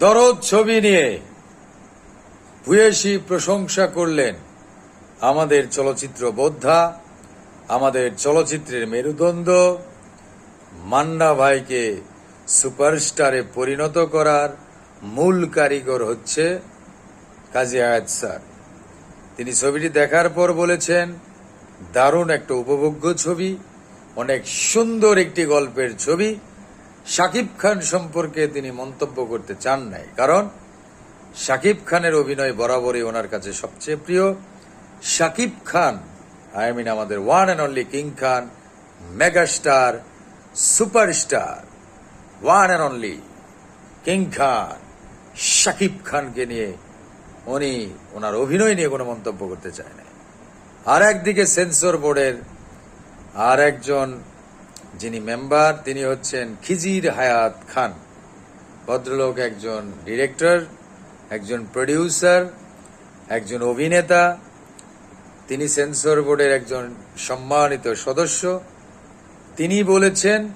দরদ ছবি নিয়ে ভূয়সী প্রশংসা করলেন আমাদের চলচ্চিত্র বোদ্ধা, আমাদের চলচ্চিত্রের মেরুদণ্ড, মান্না ভাইকে সুপারস্টারে পরিণত করার মূল কারিগর হচ্ছে কাজী আয়াত স্যার। তিনি ছবিটি দেখার পর বলেছেন, দারুণ একটা উপভোগ্য ছবি, অনেক সুন্দর একটি গল্পের ছবি। শাকিব খান সম্পর্কে তিনি মন্তব্য করতে চান নাই। কারণ, শাকিব খানের অভিনয় বরাবরই ওনার কাছে সবচেয়ে প্রিয়। শাকিব খান, আই মিন আমাদের one and only king Khan, megastar, superstar, one and only king Khan, Shakib খানকে নিয়ে উনি ওনার অভিনয় নিয়ে কোনো মন্তব্য করতে চায় না আর একদিকে সেন্সর বোর্ডের আর একজন যিনি মেম্বার, তিনি হচ্ছেন খিজির হায়াত খান। ভদ্রলোক একজন ডিরেক্টর, একজন প্রডিউসার, একজন অভিনেতা, তিনি সেন্সর বোর্ডের একজন সম্মানিত সদস্য। তিনি বলেছেন,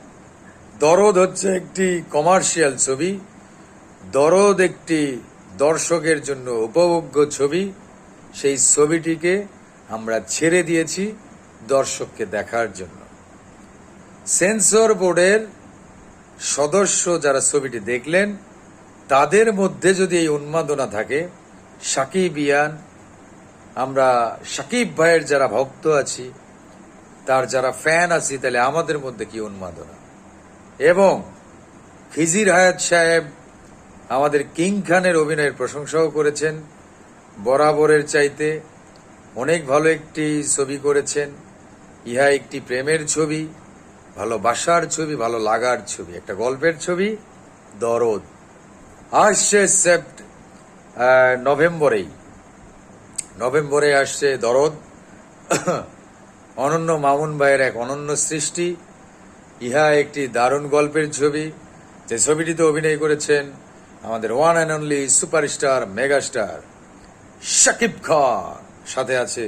দরদ হচ্ছে একটি কমার্শিয়াল ছবি, দরদ একটি দর্শকের জন্য উপভোগ্য ছবি। সেই ছবিটিকে আমরা ছেড়ে দিয়েছি দর্শককে দেখার জন্য। সেন্সর বোর্ডের সদস্য যারা ছবিটি দেখলেন, তাদের মধ্যে যদি এই উন্মাদনা থাকে, সাকিব ইয়ান, আমরা সাকিব ভাইয়ের যারা ভক্ত আছি, তার যারা ফ্যান আছি, তাহলে আমাদের মধ্যে কি উন্মাদনা? এবং খিজির হায়াত সাহেব আমাদের কিং খানের অভিনয়ের প্রশংসাও করেছেন, বরাবরের চাইতে অনেক ভালো একটি ছবি করেছেন, ইহা একটি প্রেমের ছবি। ভালোবাসার ছবি, ভালো লাগার ছবি, একটা গল্পের ছবি, দরদ। আসছে সেপ্ট নভেম্বরেই। নভেম্বরে আসছে দরদ। অনন্য মামুন ভাইয়ের এক অনন্য সৃষ্টি। ইহা একটি দারুণ গল্পের ছবি। যে ছবিটিতে অভিনয় করেছেন আমাদের one and only superstar megastar Shakib Khan. সাথে আছে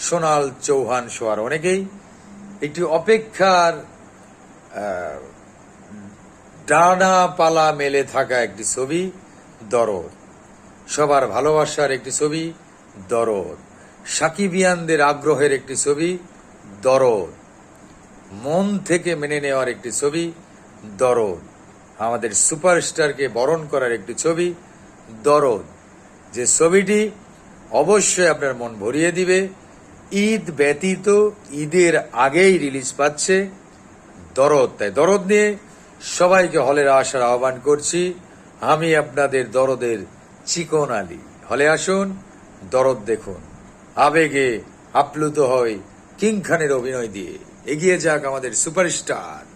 সোনাল চৌহান সোয়ার অনেকেই। একটি অপেক্ষার ডানা পালা মেলে থাকা একটি ছবি, দরদ। সবার ভালোবাসার একটি ছবি, দরদ। সাকিবিয়ানদের আগ্রহের একটি ছবি, দরদ। মন থেকে মেনে নেওয়ার একটি ছবি, দরদ। আমাদের সুপারস্টারকে বরণ করার একটি ছবি, দরদ। যে ছবিটি অবশ্যই আপনার মন ভরিয়ে দিবে। ঈদ ব্যতীত ঈদের আগেই রিলিজ পাচ্ছে। দরদ তাই দরদ নিয়ে সবাইকে হলের আসার আহ্বান করছি। আমি আপনাদের দরদের চিকন আলী। হলে আসুন, দরদ দেখুন। আবেগে আপ্লুত হয় কিং খানের অভিনয় দিয়ে। এগিয়ে যাক আমাদের সুপারস্টার।